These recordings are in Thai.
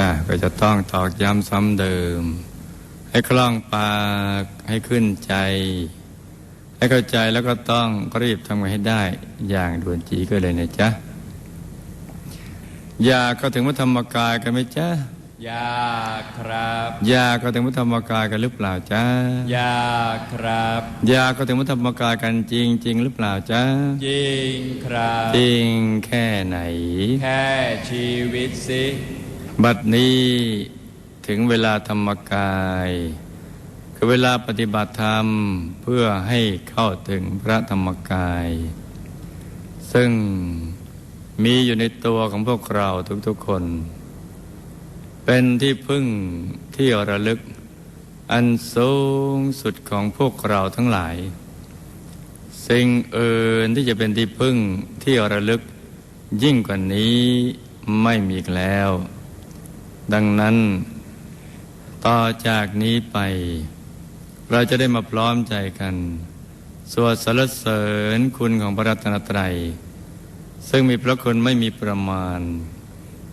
จ้าก็จะต้องตอกย้ำซ้ำเดิม ให้คล่องปากให้ขึ้นใจ ให้เข้าใจแล้วก็ต้องรีบทำให้ได้อย่างด่วนจีก็เลยนะจ๊ะอยากก็ถึงวัดธรรมกายกันไหมจ๊ะอยากครับอยากก็ถึงวัดธรรมกายกันหรือเปล่าจ๊ะอยากครับอยากก็ถึงวัดธรรมกายกันจริงจริงหรือเปล่าจ๊ะจริงครับจริงแค่ไหน แค่ชีวิตสิ บัดนี้ถึงเวลาธรรมกาย คือเวลาปฏิบัติธรรมเพื่อให้เข้าถึงพระธรรมกาย ซึ่งมีอยู่ในตัวของพวกเราทุกๆคน เป็นที่พึ่งที่ระลึก อันสูงสุดของพวกเราทั้งหลาย สิ่งเอื่นที่จะเป็นที่พึ่งที่ระลึก ยิ่งกว่านี้ไม่มีแล้ว ดังนั้น ต่อจากนี้ไป เราจะได้มาพร้อมใจกัน สวดสรรเสริญคุณของพระรัตนตรัย ซึ่งมีพระคุณไม่มีประมาณ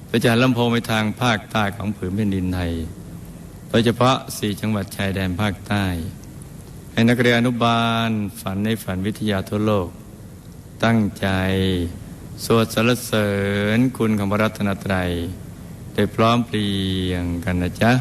ไปจากลำโพงไปทางภาคใต้ของผืนแผ่นดินไทย โดยเฉพาะสี่จังหวัดชายแดนภาคใต้ ให้นักเรียนอนุบาลฝันในฝันวิทยาทั่วโลก ตั้งใจ สวดสรรเสริญคุณของพระรัตนตรัย ไปพร้อมเพรียงกันนะจ๊ะ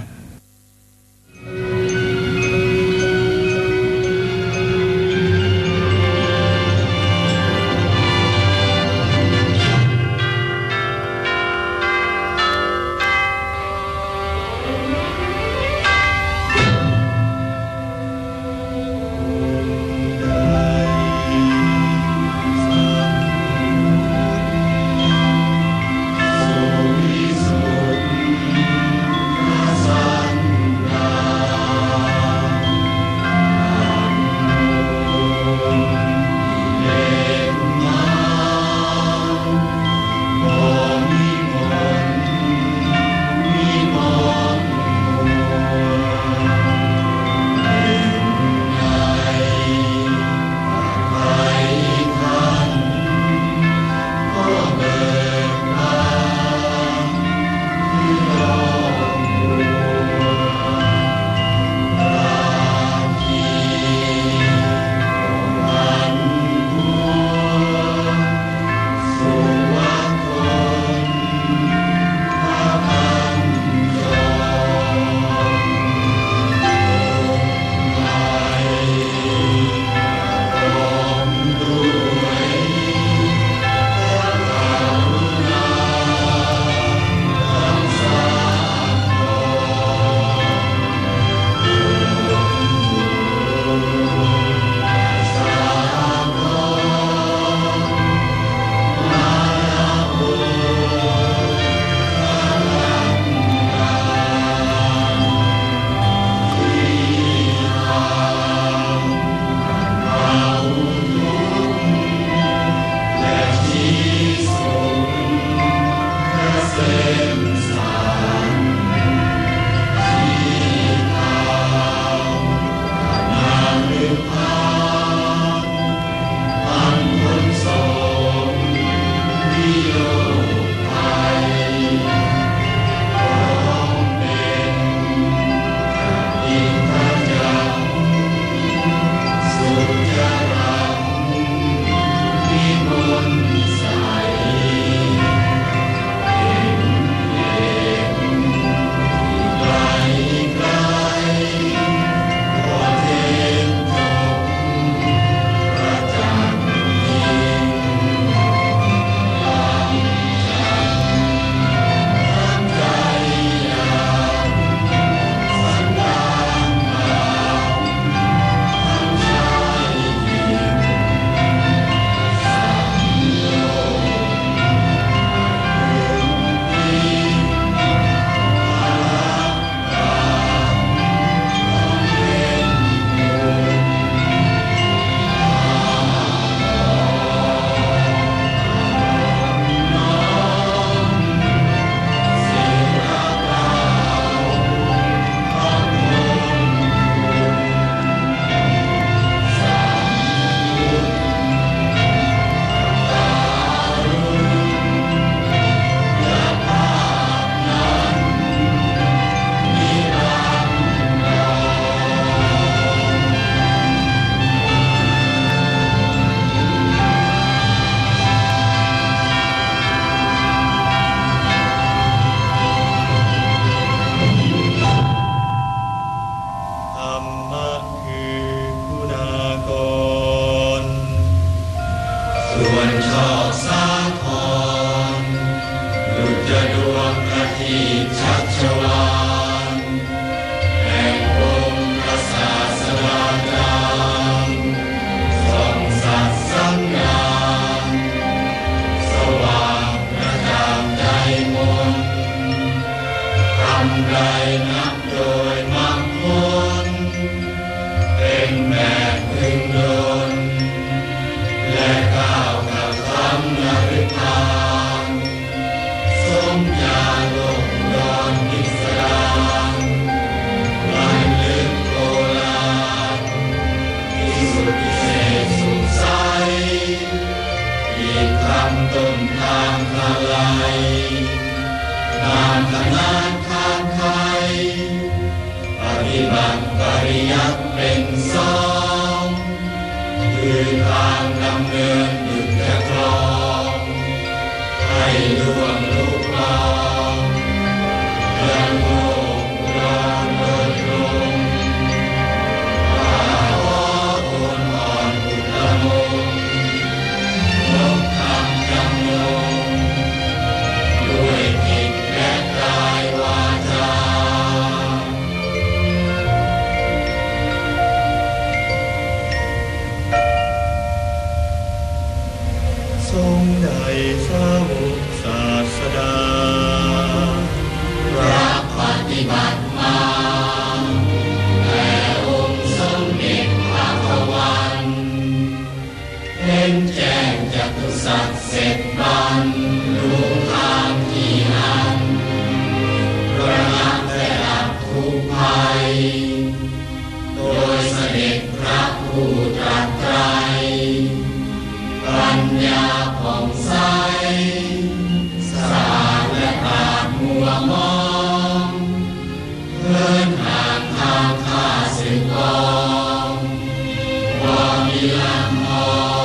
Vẫn. คังนริพังทรยาลงดอนอิสราลันลึกโกลาที่สุดเศสุขใสอีกคำต้นทางมาลานานขนาดทางไทยปฏิบัติปริยัติเป็นสองคือทางดำเนิน you Love,